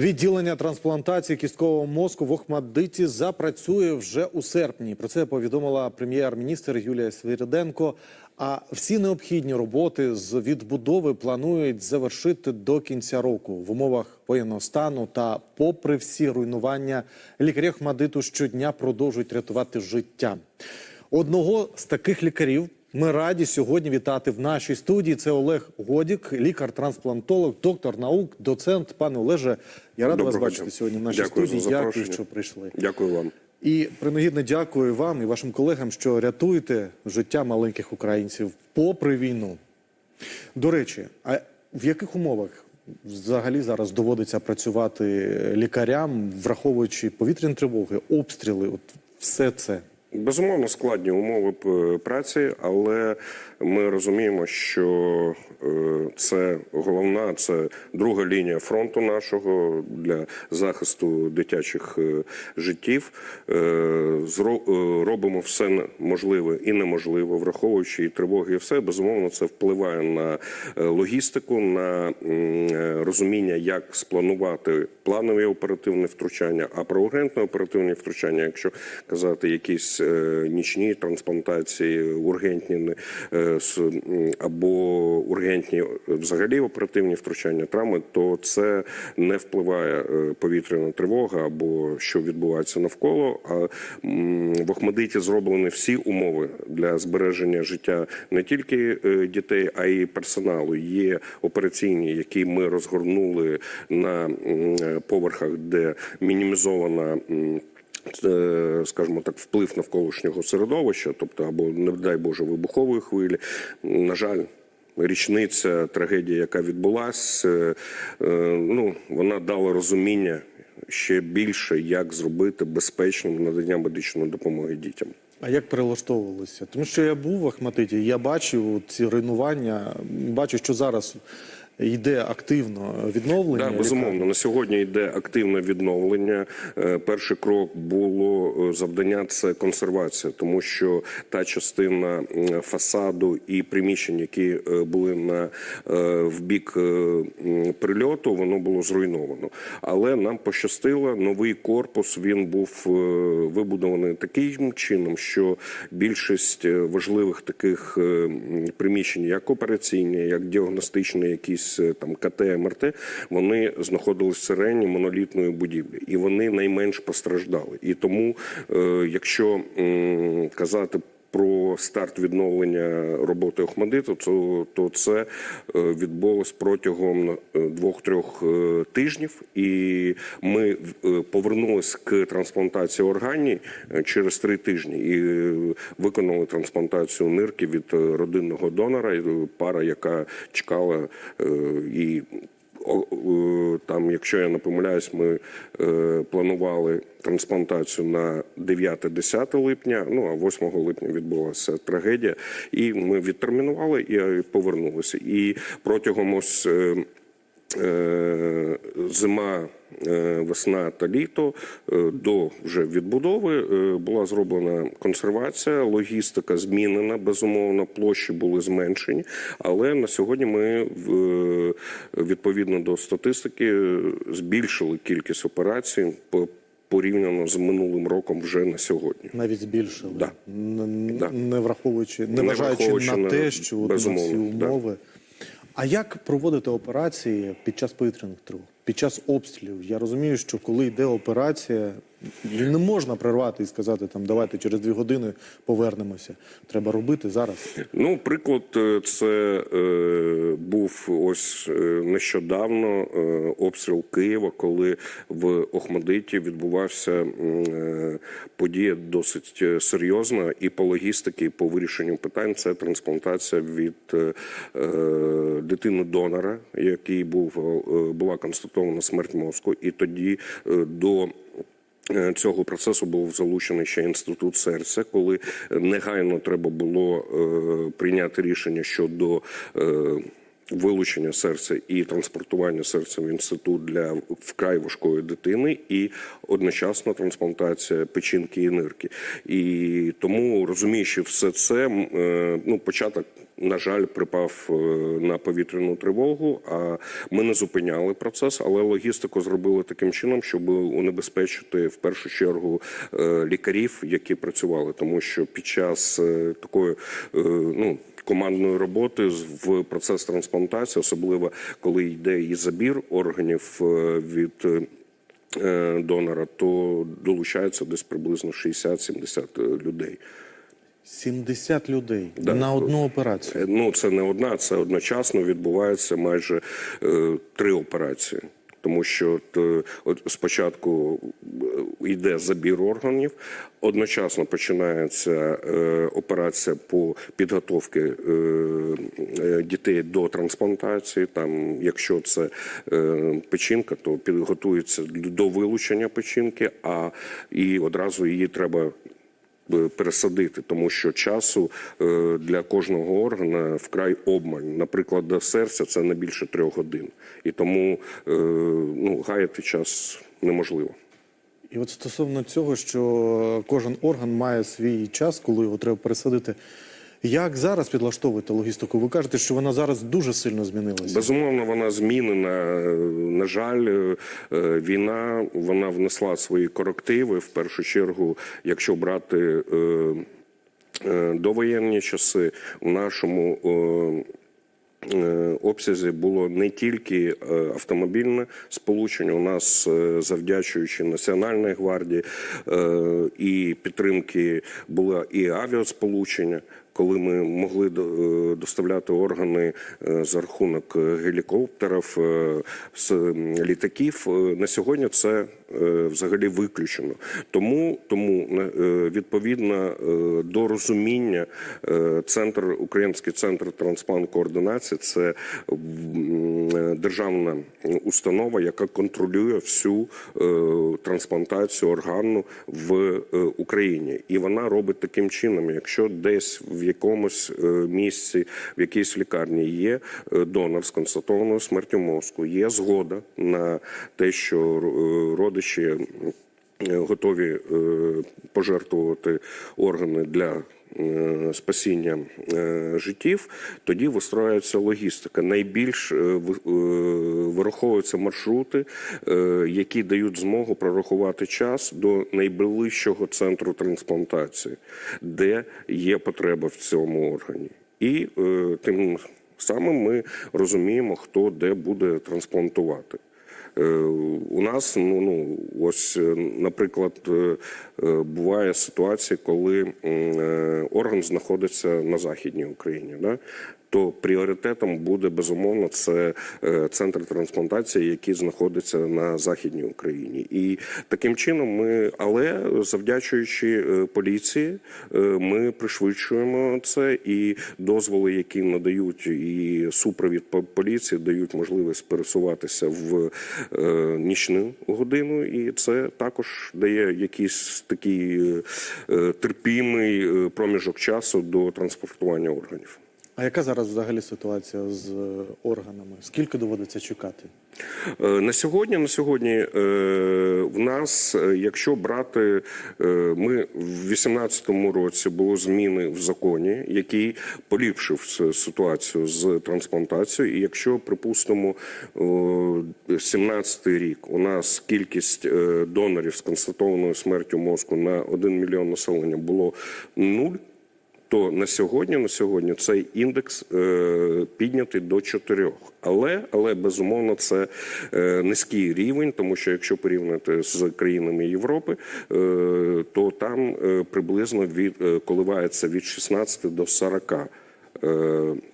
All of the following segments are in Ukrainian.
Відділення трансплантації кісткового мозку в Охмадиті запрацює вже у серпні. Про це повідомила прем'єр-міністр Юлія Свириденко. А всі необхідні роботи з відбудови планують завершити до кінця року в умовах воєнного стану. Та, попри всі руйнування, лікарі Охмадиту щодня продовжують рятувати життя. Одного з таких лікарів ми раді сьогодні вітати в нашій студії. Це Олег Годік, лікар-трансплантолог, доктор наук, доцент. Пане Олеже, я радий вас бачити дня. сьогодні в нашій Дякую за студії. Дякую, що прийшли. Дякую вам. І принагідно дякую вам і вашим колегам, що рятуєте життя маленьких українців попри війну. До речі, а в яких умовах взагалі зараз доводиться працювати лікарям, враховуючи повітряні тривоги, обстріли, от все це? Безумовно, складні умови праці, але ми розуміємо, що е, це головна, це друга лінія фронту нашого для захисту дитячих е, життів. Е, Робимо все можливе і неможливе, враховуючи і тривоги, і все безумовно це впливає на логістику, на розуміння, як спланувати планові оперативне втручання, а про ургентне оперативне втручання, якщо казати якісь нічні трансплантації, ургентні е, або ургентні е, взагалі оперативні втручання, травми, то це не впливає е, повітряна тривога або що відбувається навколо. А в Охмадиті зроблені всі умови для збереження життя не тільки е, дітей, а й персоналу. Є операційні, які ми розгорнули на е, поверхах, де мінімізована. Е, Скажімо так, вплив навколишнього середовища, тобто або не дай Боже вибухової хвилі. На жаль, річниця трагедії, яка відбулася, е, е, ну вона дала розуміння ще більше, як зробити безпечним надання медичної допомоги дітям. А як перелаштовувалися? Тому що я був в Ахматиті, я бачив ці руйнування, бачу, що зараз йде активно відновлення. Так, безумовно, на сьогодні йде активне відновлення. Е, Перший крок було е, завдання це консервація, тому що та частина фасаду і приміщень, які е, були на в бік прильоту, воно було зруйновано. Але нам пощастило, новий корпус він був вибудований таким чином, що більшість важливих таких приміщень, як операційні, як діагностичні, якісь е, там КТ, МРТ, вони знаходились всередині монолітної будівлі, і вони найменш постраждали. І тому, е, якщо казати про старт відновлення роботи Охмадиту, то, то це е, відбулось протягом е, двох-трьох е, тижнів, і ми повернулись к трансплантації органів через три тижні і виконали трансплантацію нирки від родинного донора, пара, яка чекала і. Там, якщо я не помиляюсь, ми е, планували трансплантацію на 9-10 липня. Ну а 8 липня відбулася трагедія, і ми відтермінували і е, повернулися. І протягом ось е, зима. Е, Весна та літо е, до вже відбудови е, була зроблена консервація, логістика змінена. Безумовно, площі були зменшені. Але на сьогодні ми відповідно до статистики збільшили кількість операцій по- порівняно з минулим роком вже на сьогодні. Навіть збільшили, Да. Да. не враховуючи, не, Не вважаючи враховуючи на те, що всі безумовно, да. умови. А як проводити операції під час повітряних тривог, під час обстрілів? Я розумію, що коли йде операція, не можна прервати і сказати там давайте через дві години повернемося. Треба робити зараз. Ну, приклад, е, це е, був ось е, нещодавно е, обстріл Києва, коли в Охмадиті відбувався е, подія досить е, серйозна і по логістиці, і по вирішенню питань. Це трансплантація від е, дитини донора, який був була констатована смерть мозку, і тоді е, до Цього процесу був залучений ще інститут серця, коли негайно треба було е, прийняти рішення щодо е, вилучення серця і транспортування серця в інститут для вкрай важкої дитини, і одночасно трансплантація печінки і нирки. І тому розуміючи все це, е, ну початок на жаль, припав е, на повітряну тривогу. А ми не зупиняли процес, але логістику зробили таким чином, щоб унебезпечити в першу чергу е, лікарів, які працювали, тому що під час е, такої ну. Командної роботи в процес трансплантації, особливо коли йде і забір органів від донора, то долучається десь приблизно 60-70 людей. 70 людей Да. на одну операцію. Е, Ну, це не одна, це одночасно відбувається майже е, три операції. Тому що от, е, от спочатку е, йде забір органів, одночасно починається е, операція по підготовці е, дітей до трансплантації. Там, якщо це е, печінка, то підготується до вилучення печінки, а і одразу її треба пересадити, тому що часу е, для кожного органа вкрай обмаль. Наприклад, до серця це не більше трьох годин, і тому е, ну, гаяти час неможливо. І от стосовно цього, що кожен орган має свій час, коли його треба пересадити. Як зараз підлаштовуєте логістику? Ви кажете, що вона зараз дуже сильно змінилася. Безумовно, вона змінена. На жаль, е, війна вона внесла свої корективи. В першу чергу, якщо брати е, е, довоєнні часи, в нашому обсязі було не тільки автомобільне сполучення. У нас, завдячуючи Національній гвардії і підтримки, було і авіасполучення. Коли ми могли е, доставляти органи е, за рахунок е, гелікоптерів, з літаків, на сьогодні це взагалі виключено. Тому, тому відповідно до розуміння центр Український центр трансплант координації це державна установа, яка контролює всю трансплантацію органу в Україні, і вона робить таким чином, якщо десь в якомусь е, місці, в якійсь лікарні є е, донор з констатованою смертю мозку, є згода на те, що е, родичі готові пожертвувати органи для спасіння е, життів, тоді вистроюється логістика. Найбільш е, ви- е, вираховуються маршрути, е, які дають змогу прорахувати час до найближчого центру трансплантації, де є потреба в цьому органі. І е, тим самим ми розуміємо, хто де буде трансплантувати. Е, У нас ну, ну ось, е, наприклад, е, буває ситуація, коли орган знаходиться на західній Україні. Да? То пріоритетом буде безумовно це е, центр трансплантації, який знаходиться на західній Україні, і таким чином ми, але завдячуючи е, поліції, е, ми пришвидшуємо це і дозволи, які надають і супровід по- поліції, дають можливість пересуватися в нічну годину, і це також дає якийсь такий терпімий проміжок часу до транспортування органів. А яка зараз взагалі ситуація з е, органами? Скільки доводиться чекати? Е, На сьогодні, на сьогодні е, в нас, якщо брати, ми в 2018 році було зміни в законі, який поліпшив ситуацію з трансплантацією. І якщо припустимо 17 рік, у нас кількість донорів з констатованою смертю мозку на 1 мільйон населення було нуль. То на сьогодні, на сьогодні цей індекс е, піднятий до 4. Але, але безумовно, це е, низький рівень, тому що якщо порівняти з країнами Європи, е, то там е, приблизно від е, коливається від 16 до 40 е,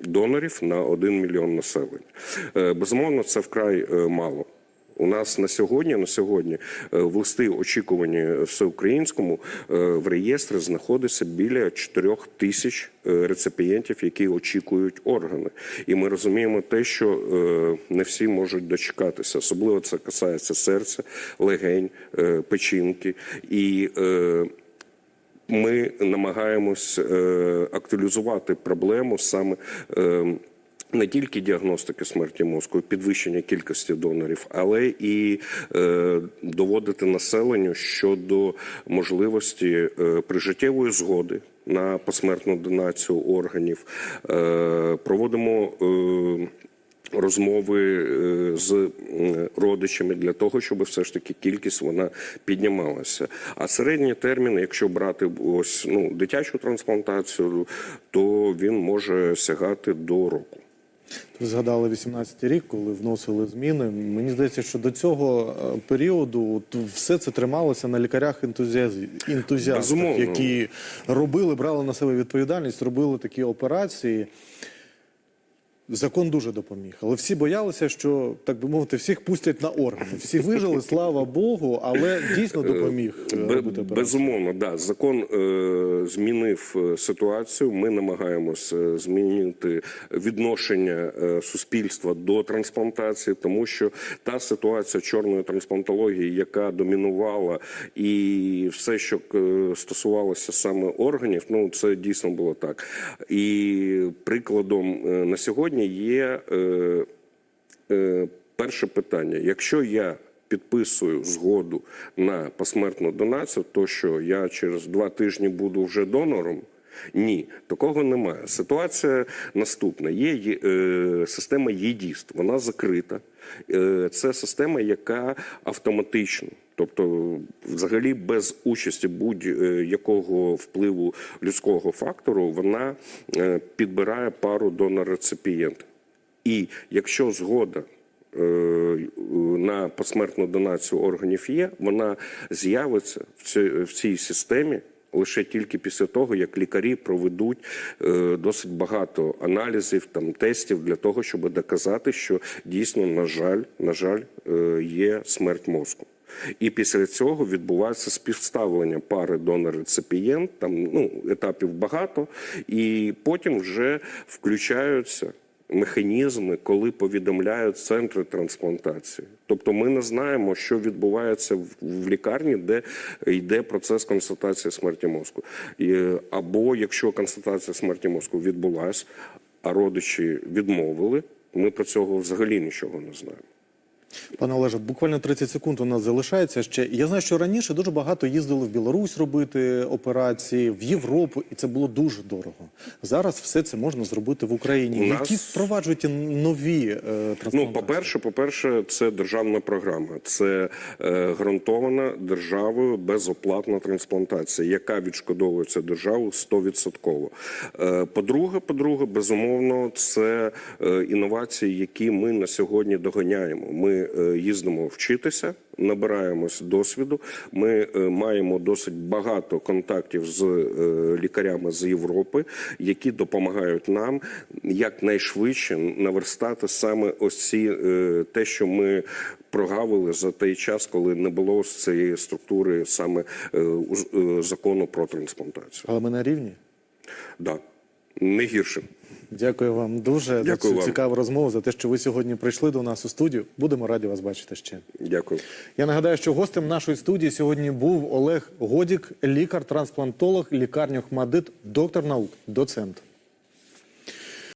донорів на 1 мільйон населення. Е, безумовно, це вкрай е, мало. У нас на сьогодні, на сьогодні е, в листи очікування всеукраїнському е, в реєстрі знаходиться біля 4 тисяч е, реципієнтів, які очікують органи. І ми розуміємо те, що не всі можуть дочекатися. Особливо це касається серця, легень, печінки і. ми намагаємось актуалізувати проблему саме. Е, не тільки діагностики смерті мозку, підвищення кількості донорів, але і е, доводити населенню щодо можливості е, прижиттєвої згоди на посмертну донацію органів, е, проводимо. е, Розмови е, з родичами для того, щоб все ж таки кількість вона піднімалася. А середній термін, якщо брати ось ну дитячу трансплантацію, то він може сягати до року. Ви згадали 18-й рік, коли вносили зміни. Мені здається, що до цього е, періоду все це трималося на лікарях ентузіастах, які робили, брали на себе відповідальність, робили такі операції. Закон дуже допоміг, але всі боялися, що так би мовити, всіх пустять на органи. Всі вижили, слава Богу, але дійсно допоміг е, робити. Безумовно, да. Закон е, змінив е, ситуацію. Ми намагаємося змінити відношення е, суспільства до трансплантації, тому що та ситуація чорної трансплантології, яка домінувала, і все, що е, стосувалося саме органів, ну це дійсно було так. І прикладом е, на сьогодні є. Е, Е, перше питання: якщо я підписую згоду на посмертну донацію, то що я через два тижні буду вже донором? Ні, такого немає. Ситуація наступна: є е, система ЄДІСТ, вона закрита. Е, це система, яка автоматично. Тобто, взагалі, без участі будь-якого впливу людського фактору, вона е, підбирає пару донор-реципієнта. І якщо згода е, на посмертну донацію органів є, вона з'явиться в цій системі. Лише тільки після того, як лікарі проведуть е, досить багато аналізів, там тестів для того, щоб доказати, що дійсно, на жаль, на жаль, е, є смерть мозку. І після цього відбувається співставлення пари донор-реципієнт, там ну етапів багато, і потім вже включаються механізми, коли повідомляють центри трансплантації. Тобто ми не знаємо, що відбувається в- лікарні, де йде процес констатації смерті мозку. Або якщо констатація смерті мозку відбулася, а родичі відмовили, ми про цього взагалі нічого не знаємо. Пане Олеже, буквально 30 секунд у нас залишається ще. Я знаю, що раніше дуже багато їздили в Білорусь робити операції, в Європу, і це було дуже дорого. Зараз все це можна зробити в Україні. У Які нас- впроваджуєте нові е, трансплантації? Ну, по-перше, по-перше, це державна програма. Це е, гарантована державою безоплатна трансплантація, яка відшкодовується державою 100%. Е, по-друге, по-друге, безумовно, це е, інновації, які ми на сьогодні доганяємо. Ми е, їздимо вчитися. Набираємось досвіду. Ми е, маємо досить багато контактів з е, лікарями з Європи, які допомагають нам якнайшвидше наверстати саме ось ці те, що ми прогавили за той час, коли не було з цієї структури саме закону про трансплантацію. Але ми на рівні. Да. Не гірше. Дякую вам дуже за цю вам. цікаву розмову, за те, що ви сьогодні прийшли до нас у студію. Будемо раді вас бачити ще. Дякую. Я нагадаю, що гостем нашої студії сьогодні був Олег Годік, лікар-трансплантолог лікарні Хмадит, доктор наук, доцент.